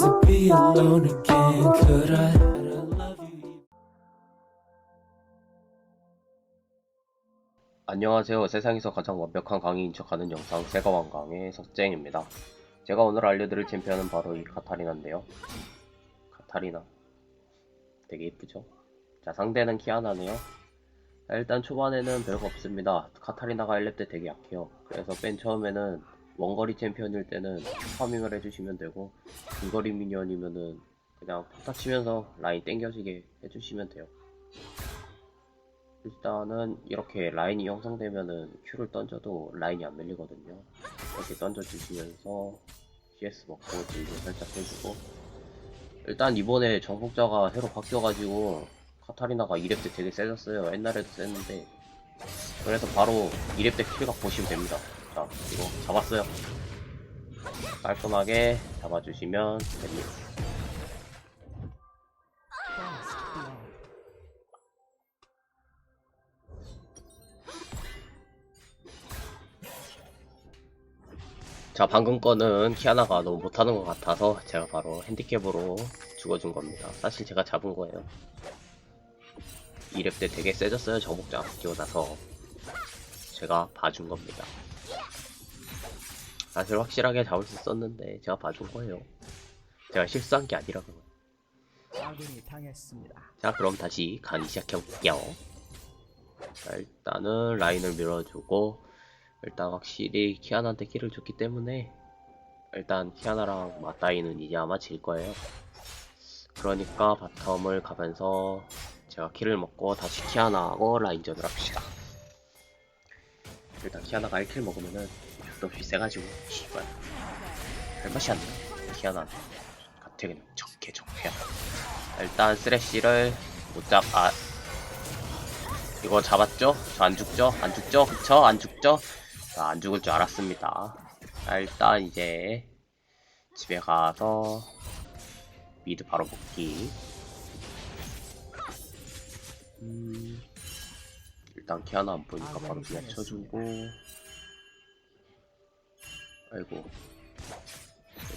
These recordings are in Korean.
to be alone again, could I? 안녕하세요. 세상에서 가장 완벽한 강의인 척하는 영상 세가왕 강의 석쟁입니다. 제가 오늘 알려드릴 챔피언은 바로 이 카타리나인데요. 카타리나 되게 예쁘죠? 자 상대는 키아나네요. 자, 일단 초반에는 별거 없습니다. 카타리나가 1렙 때 되게 약해요. 그래서 맨 처음에는 원거리 챔피언일 때는 파밍을 해주시면 되고 중거리 미니언이면은 그냥 폭타 치면서 라인 땡겨지게 해주시면 돼요. 일단은 이렇게 라인이 형성되면은 Q를 던져도 라인이 안 밀리거든요. 이렇게 던져주시면서 CS 먹고 딜도 살짝 해주고 일단 이번에 정복자가 새로 바뀌어가지고 카타리나가 2렙 때 되게 세졌어요. 옛날에도 셌는데 그래서 바로 2렙 때 킬각 보시면 됩니다. 자 이거 잡았어요. 깔끔하게 잡아주시면 됩니다. 자 방금 거는 키아나가 너무 못하는 것 같아서 제가 바로 핸디캡으로 죽어준 겁니다 사실 제가 잡은 거예요 2렙 때 되게 세졌어요 정복자 바뀌고 나서 제가 봐준 겁니다 사실 확실하게 잡을 수 있었는데 제가 봐준 거예요. 제가 실수한 게 아군이 당했습니다. 자 그럼 다시 강의 시작해볼게요. 자 일단은 라인을 밀어주고 일단 확실히 키아나한테 킬을 줬기 때문에 일단 키아나랑 맞다이는 이제 아마 질 거예요. 그러니까 바텀을 가면서 제가 킬을 먹고 다시 키아나하고 라인전을 합시다. 일단 키아나가 1킬 먹으면은 도 없이 세가지고 씨발 할 맛이 안 나. 키아나 같아 그냥 적게 적게 일단 쓰레쉬를 못잡 아 이거 잡았죠? 저 안 죽죠? 안 죽죠? 그쵸? 안 죽죠? 자, 안 죽을 줄 알았습니다. 자, 일단 이제 집에 가서 미드 바로 복귀. 음, 일단 키아나 안 보니까 바로 그냥 쳐주고. 아이고,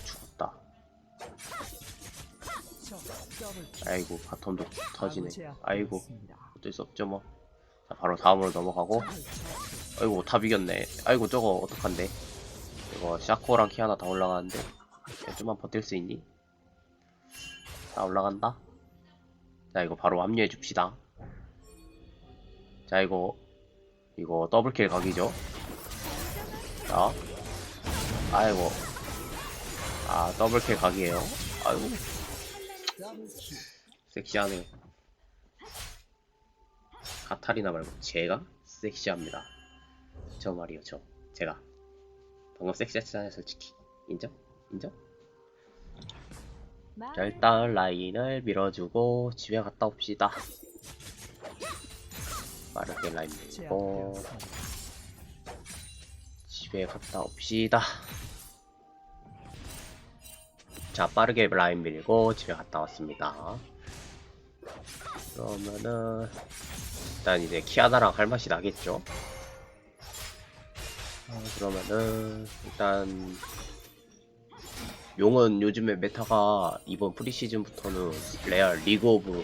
죽었다. 아이고, 바텀도 터지네. 아이고, 어쩔 수 없죠 뭐. 자, 바로 다음으로 넘어가고. 아이고 다 비겼네 아이고 저거 어떡한데 이거 샤코랑 키아나 다 올라가는데 야, 좀만 버틸 수 있니? 자 올라간다 자 이거 바로 합류해 줍시다 자 이거 이거 더블킬 각이죠 자 아이고. 아 더블킬 각이에요. 아이고. 섹시하네. 카타리나 말고 제가 섹시합니다. 저 말이요 저. 제가. 방금 섹시했잖아요 솔직히. 인정? 인정? 자 일단 라인을 밀어주고 집에 갔다 옵시다. 빠르게 라인 밀고 집에 갔다 옵시다 자 빠르게 라인 밀고 집에 갔다 왔습니다 그러면은 일단 이제 키아나랑 할 맛이 나겠죠 어, 그러면은 일단 용은 요즘에 메타가 이번 프리시즌부터는 레알 리그 오브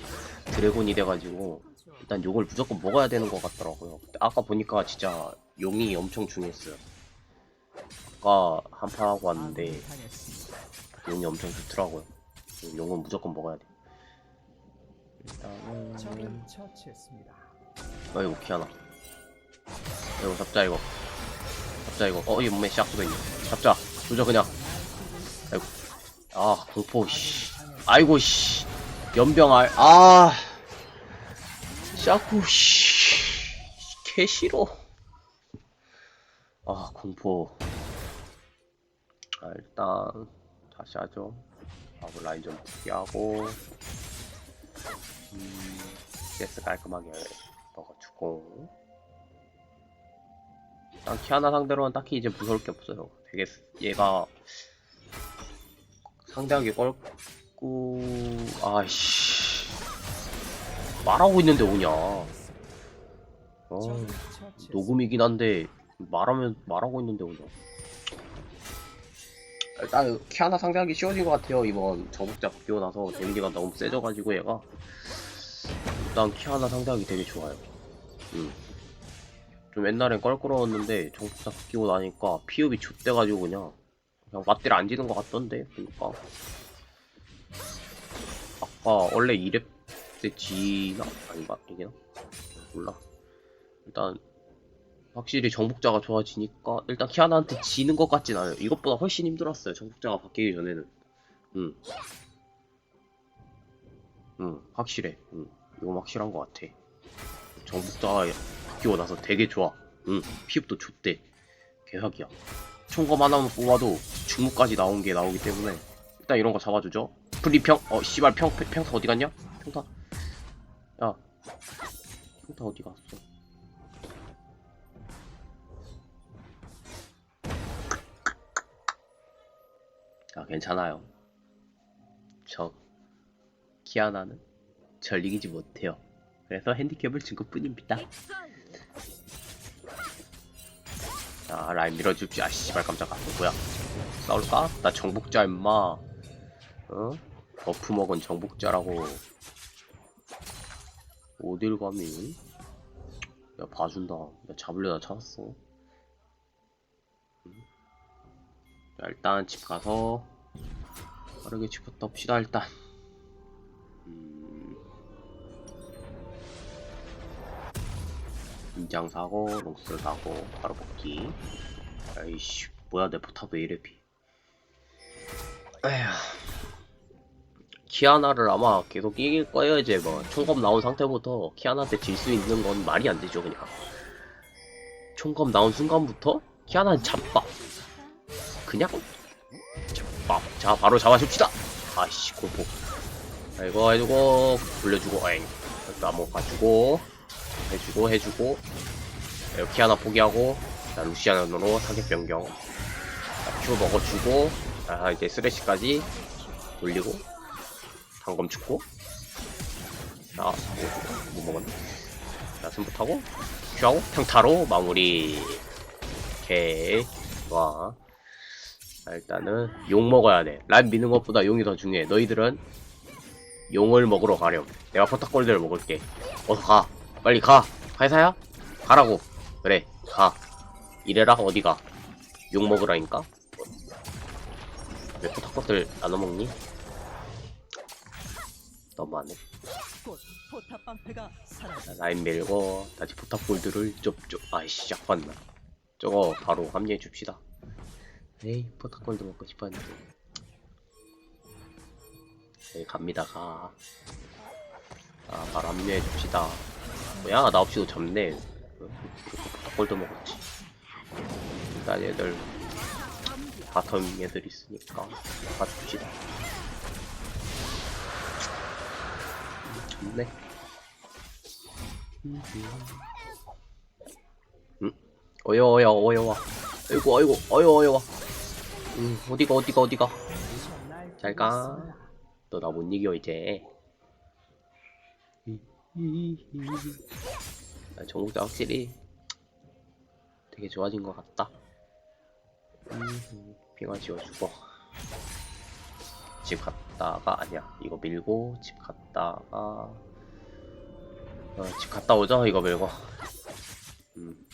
드래곤이 돼가지고 일단 용을 무조건 먹어야 되는 것 같더라고요. 아까 보니까 진짜 용이 엄청 중요했어요. 아까 한판 하고 왔는데 용이 엄청 좋더라고요. 용은 무조건 먹어야 돼. 일단은 처치했습니다. 아이고 키아나. 이거 잡자 이거. 잡자 이거. 어 이거 몸에 샥수가 있네. 잡자. 조져 그냥. 아이고. 아 공포 씨. 아이고 씨. 연병 알 아. 샤쿠 씨개 싫어. 아 공포. 아 일단 다시 하죠 하고 라인 좀 포기하고 음 CS 깔끔하게 먹어주고 일단 키아나 상대로는 딱히 이제 무서울 게 없어요. 되게 얘가 상대하기 껄고 아이씨 말하고 있는데 오냐. 어, 녹음이긴 한데 말하면 말하고 있는데 오냐. 일단 키아나 상대하기 쉬워진 것 같아요 이번 정복자 바뀌고 나서 데미지가 너무 세져가지고 얘가 일단 키아나 상대하기 되게 좋아요 음. 좀 옛날엔 껄끄러웠는데 정복자 바뀌고 나니까 피흡이 좆돼가지고 그냥 그냥 맞대를 안 지는 것 같던데 보니까 아까 원래 2렙 때 지나? 아닌가? 이게나? 몰라 일단 확실히 정복자가 좋아지니까 일단 키아나한테 지는 것 같진 않아요. 이것보다 훨씬 힘들었어요. 정복자가 바뀌기 전에는. 응. 응, 확실해. 응, 이건 확실한 것 같아. 정복자가 바뀌고 나서 되게 좋아. 응, 피흡도 좋대. 개사기야. 총검 하나만 뽑아도 중무까지 나온 게 나오기 때문에 일단 이런 거 잡아주죠. 프리평? 어, 씨발 평, 평- 평타 어디 갔냐? 평타. 야, 평타 어디 갔어? 아, 괜찮아요. 저 키아나는 절 이기지 못해요. 그래서 핸디캡을 준 것뿐입니다. 자, 라인 밀어줍시. 아, 씨발 깜짝아. 너 뭐야? 싸울까? 나 정복자 임마. 어? 버프 먹은 정복자라고. 어딜 감히? 야, 봐준다. 야, 잡으려다 잡았어. 자, 일단 집 가서 빠르게 집 갔다 옵시다 일단. 음... 인장 사고 롱스 사고 바로 복귀 아이씨 뭐야 내 포탑 왜 이래 비. 에휴. 키아나를 아마 계속 이길 거예요 이제 뭐. 총검 나온 상태부터 키아나한테 질 수 있는 건 말이 안 되죠 그냥. 총검 나온 순간부터 키아나는 잡바 그냥 잡바 자 바로 잡아줍시다. 아이씨 공포 자 이거 해주고 돌려주고 에잉. 나무 가주고 해주고 해주고. 자, 이렇게 하나 포기하고 자 루시아나로 사격 변경. 자, 큐 먹어주고 자 이제 쓰레쉬까지 돌리고 단검 죽고. 자 뭐, 뭐 먹었네 자 승부 타고 큐하고 평타로 마무리. 오케이 와 자, 일단은 용 먹어야 돼. 란 미는 것보다 용이 더 중요해. 너희들은 용을 먹으러 가렴. 내가 포탑골드를 먹을게. 어서 가. 빨리 가. 회사야? 가라고. 그래. 가. 이래라 어디 가. 용 먹으라니까. 왜 포탑골드를 나눠 먹니? 너무하네. 자, 라인 밀고 다시 포탑골드를 쪽쪽 아이씨 약 봤나. 저거 바로 합류해 줍시다. 에이 포탑골드 먹고 싶었는데. 네 갑니다 가. 아 바로 합류해 줍시다. 뭐야 나 없이도 이렇게 포탑골드 먹었지. 일단 얘들 바텀 얘들 있으니까 봐줍시다. 좋네. 응? 어여 어여 어여와 아이고 아이고 어여 어여와 응 어디가 어디가 어디가? 잘가. 너 나 못 이겨 이제. 아, 정국자 확실히 되게 좋아진 것 같다. 음, 핑화 지워주고 집 갔다가 아니야. 이거 밀고 집 갔다가 어, 집 갔다 오죠 이거 밀고. 음.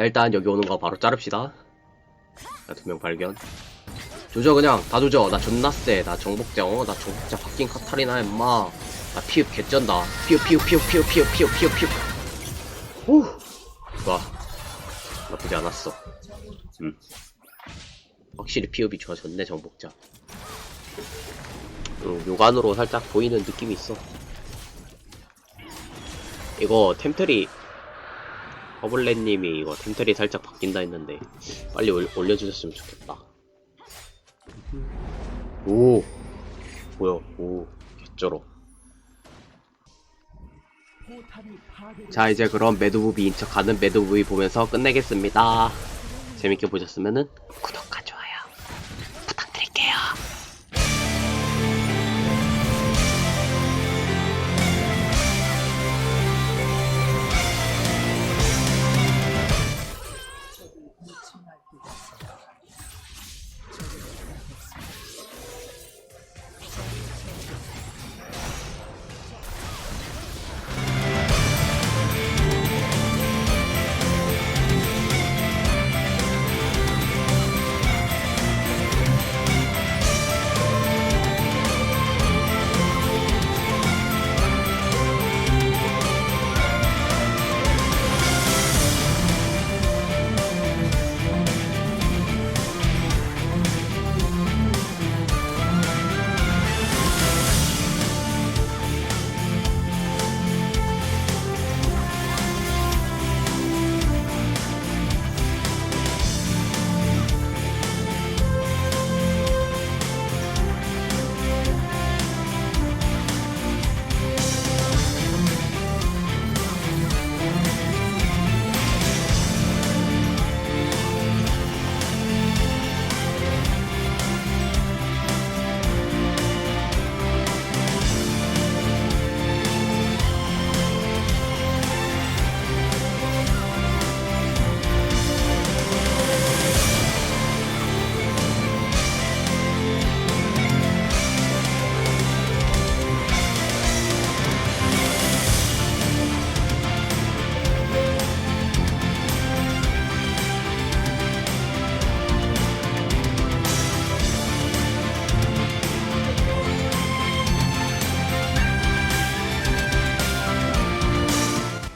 자, 일단 여기 오는 거 바로 자릅시다. 두 명 발견. 조져 그냥. 다 조져. 나 존나 세나 정복자 어나 정복자 바뀐 카타리나 임마. 나 피읍 개쩐다. 피읍 피읍 피읍 피읍 피읍 피읍 피읍 피읍. 후! 좋아. 나쁘지 않았어. 음. 확실히 피읍이 좋아졌네 정복자. 음, 요간으로 살짝 보이는 느낌이 있어. 이거 템트리 허블렛님이 이거 템트리 살짝 바뀐다 했는데 빨리 올, 올려주셨으면 좋겠다. 오. 뭐야? 오. 개쩔어. 자 이제 그럼 매드무비 인척하는 매드무비 보면서 끝내겠습니다. 재밌게 보셨으면은 구독하기